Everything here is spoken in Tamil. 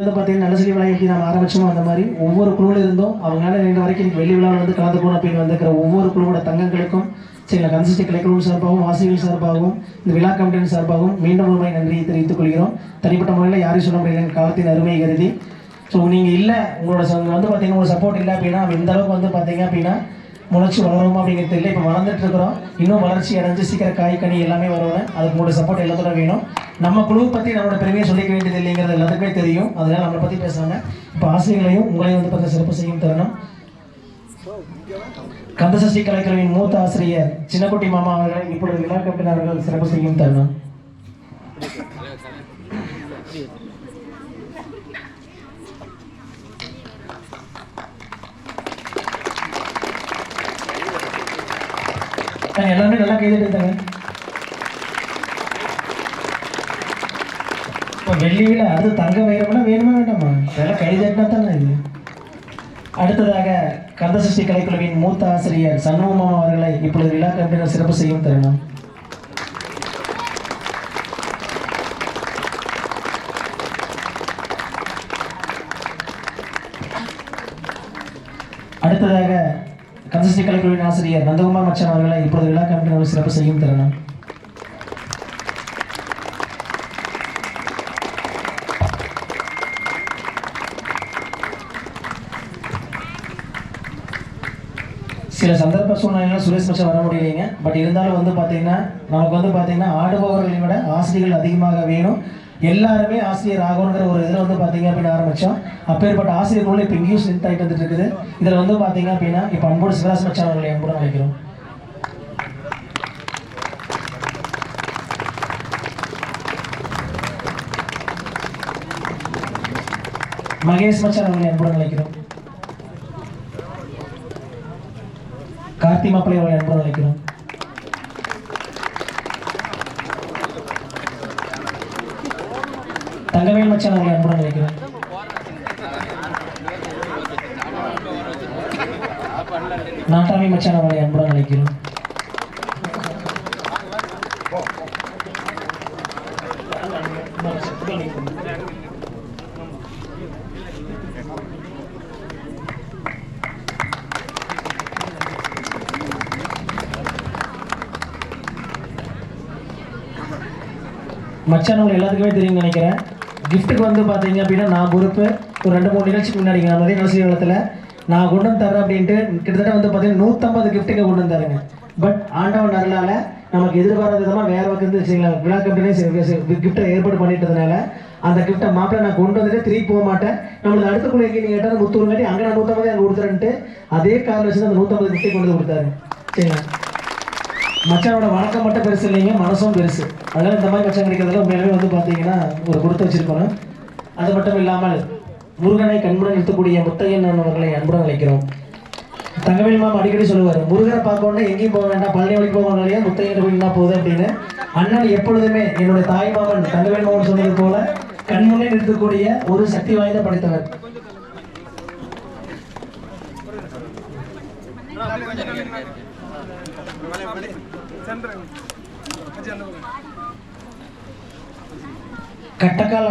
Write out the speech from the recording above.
வந்து பார்த்தீங்கன்னா நல்ல விழா எப்படி நம்ம ஆரம்பிச்சோமோ அந்த மாதிரி ஒவ்வொரு குழுவில் இருந்தும் அவங்களால ரெண்டு வரைக்கும் இன்னைக்கு வெள்ளி விழாவில் வந்து கலந்து போன அப்படின்னு வந்திருக்கிற ஒவ்வொரு குழுவோட தங்கங்களுக்கும் சில கன்சிஸ்டி கலைக்குழு சார்பாகவும் ஆசிரியர்கள் சார்பாகவும் இந்த விழா கமிட்டியின் சார்பாகவும் மீண்டும் ஒரு முறை நன்றியை தெரிவித்துக் கொள்கிறோம். தனிப்பட்ட முறையில் யாரையும் சொல்ல முடியல காலத்தின் அருமையை கருதி. ஸோ நீங்கள் இல்லை உங்களோட வந்து பார்த்தீங்கன்னா உங்களுக்கு சப்போர்ட் இல்லை அப்படின்னா இந்த அளவுக்கு வந்து பார்த்தீங்க அப்படின்னா முளைச்சி வளருமா அப்படிங்கிறது தெரியல. இப்போ வளர்ந்துட்டு இருக்கிறோம். இன்னும் வளர்ச்சி அடைஞ்சு சீக்கிரம் காய் கனி எல்லாமே வருவேன் அதுக்கு உங்களோட சப்போர்ட் எல்லாத்தோட வேணும். நம்ம குழுவை பற்றி நம்மளோட பெருமையை சொல்லிக்க வேண்டியது இல்லைங்கிறது எல்லாத்துக்குமே தெரியும். அதனால நம்மளை பற்றி பேசுறாங்க இப்போ ஆசிரியர்களையும் உங்களையும் வந்து பார்த்து சிறப்பு செய்யும் தருணம். கந்தசஷ்டி கலைக்கல்வியின் மூத்த ஆசிரியர் சின்னக்குட்டி மாமா அவர்கள் இப்பொழுது விழா கமிட்டினர் சிறப்பு செய்யும் தருணம். அஹ் எல்லாமே நல்லா கைதட்டுங்க. இப்போ வெள்ளியில அது தங்க வைரம்னா வேணுமா வேண்டாமா? இதெல்லாம் கைதட்டினா தானே இது. அடுத்ததாக கந்தசஷ்டி கலைக்குழுவின் மூத்த ஆசிரியர் சண்முகமாமா அவர்களை இப்பொழுது விழா கமிட்டினர் சிறப்பு செய்யும் தருணம். அடுத்ததாக கந்தசஷ்டி கலைக்குழுவின் ஆசிரியர் நந்தகுமார் மச்சான் அவர்களை இப்பொழுது விழா கமிட்டினர் சிறப்பு செய்யும் தருணம். சில சந்தர்ப்ப சூழ்நிலையில சுரேஷ் மச்சா வர முடியலைங்க. பட் இருந்தாலும் வந்து பார்த்தீங்கன்னா நமக்கு வந்து பார்த்தீங்கன்னா ஆடுபவர்களை விட ஆசிரியர்கள் அதிகமாக வேணும். எல்லாருமே ஆசிரியர் ஆகணுங்கிற ஒரு இதில் வந்து பார்த்தீங்க அப்படின்னு ஆரம்பித்தோம் அப்பேற்பட்ட ஆசிரியர்களும் இப்போ இங்கேயும் ஸ்ட்ரென்த் ஆகிட்டு வந்துட்டு இருக்குது. இதில் வந்து பார்த்தீங்க அப்படின்னா இப்போ அன்போடு சிவராஜ் மச்சான் அவர்களை அன்போடு அழைக்கிறோம். மகேஷ் மச்சான் அவர்களை அன்புடன் அழைக்கிறோம். கார்த்தி மாப்பிள்ளை அவர்களை அன்புடன் அழைக்கிறோம் தங்கவேல் மச்சான் அவர்களை அன்புடன் அழைக்கிறோம் நாட்டாமி மச்சான் அவர்களை அன்புடன் அழைக்கிறோம் Thank you. மச்சானவங்க எல்லாத்துக்குமே தெரியும் நினைக்கிறேன். கிஃப்ட்டுக்கு வந்து பார்த்தீங்க அப்படின்னா நான் பொறுப்பு. ஒரு ரெண்டு மூணு நிகழ்ச்சிக்கு முன்னாடி நான் மதிய நிகழ்ச்சி காலத்தில் நான் கொண்டு வந்து தரேன் அப்படின்ட்டு கிட்டத்தட்ட வந்து பார்த்தீங்கன்னா நூற்றம்பது கிஃப்ட்டுங்க கொண்டு வந்தாருங்க பட் ஆண்டவன் அருளால நமக்கு எதிர்பாராத விதமாக வேற பக்கம் வச்சுங்களா விழா கம்பெனியே கிஃப்ட்டை ஏற்பாடு பண்ணிட்டதுனால அந்த கிஃப்ட்டை மாப்பிள்ள நான் கொண்டு வந்துட்டு திருப்பி போக மாட்டேன். நம்மளுக்கு அடுத்த குழு எங்கே நீங்கள் கேட்டாலும் முத்தூர் அங்கே நான் நூற்றம்பது அங்கே கொடுத்துறேன்ட்டு அதே காரில் வச்சு அந்த நூற்றம்பது கிஃப்ட்டை கொண்டு வந்து கொடுத்தாரு. சரிங்களா? மச்சானோட வணக்கம் மட்டும் பெருசு இல்லைங்க மனசும் பெருசு. அதனால இந்த மாதிரி மச்சான் கிடைக்கிறதுல உண்மையிலுமே வந்து பார்த்தீங்கன்னா ஒரு கொடுத்து வச்சிருக்கணும். அது மட்டும் இல்லாமல் முருகனை கண்புடன் நிறுத்தக்கூடிய முத்தையன் அவர்களை அன்புடன் அழைக்கிறோம். தங்கவேல் மாமா அடிக்கடி சொல்லுவார் முருகனை பார்க்கணும்னா எங்கேயும் போக வேண்டாம் பழனி வழி போக இல்லையா? முத்தையன் கோயில்னா போகுது அப்படின்னு. அண்ணன் எப்பொழுதுமே என்னுடைய தாய் மாமன் தங்கவேல் மாமன் சொன்னது போல கண்முன்னே நிறுத்தக்கூடிய ஒரு சக்தி வாய்ந்த படைத்தவர். కట్టకాల